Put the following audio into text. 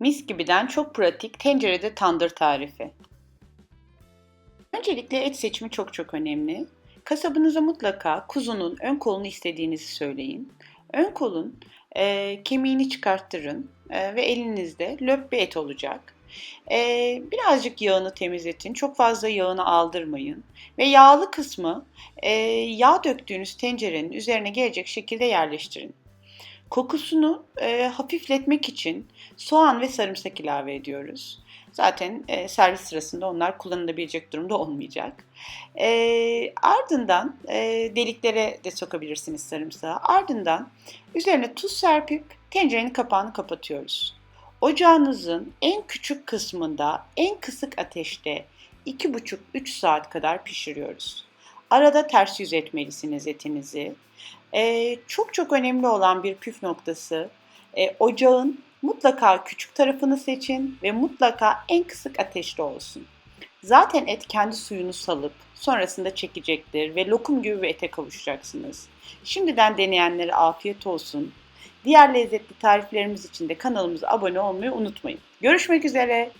Mis gibiden çok pratik tencerede tandır tarifi. Öncelikle et seçimi çok çok önemli. Kasabınıza mutlaka kuzunun ön kolunu istediğinizi söyleyin. Ön kolun e, kemiğini çıkarttırın e, ve elinizde löp bir et olacak. E, birazcık yağını temizletin, çok fazla yağını aldırmayın ve yağlı kısmı e, yağ döktüğünüz tencerenin üzerine gelecek şekilde yerleştirin. Kokusunu e, hafifletmek için soğan ve sarımsak ilave ediyoruz. Zaten e, servis sırasında onlar kullanılabilecek durumda olmayacak. E, ardından e, deliklere de sokabilirsiniz sarımsağı. Ardından üzerine tuz serpip tencerenin kapağını kapatıyoruz. Ocağınızın en küçük kısmında en kısık ateşte 2,5-3 saat kadar pişiriyoruz. Arada ters yüz etmelisiniz etinizi. Ee, çok çok önemli olan bir püf noktası e, ocağın mutlaka küçük tarafını seçin ve mutlaka en kısık ateşte olsun. Zaten et kendi suyunu salıp sonrasında çekecektir ve lokum gibi bir ete kavuşacaksınız. Şimdiden deneyenlere afiyet olsun. Diğer lezzetli tariflerimiz için de kanalımıza abone olmayı unutmayın. Görüşmek üzere.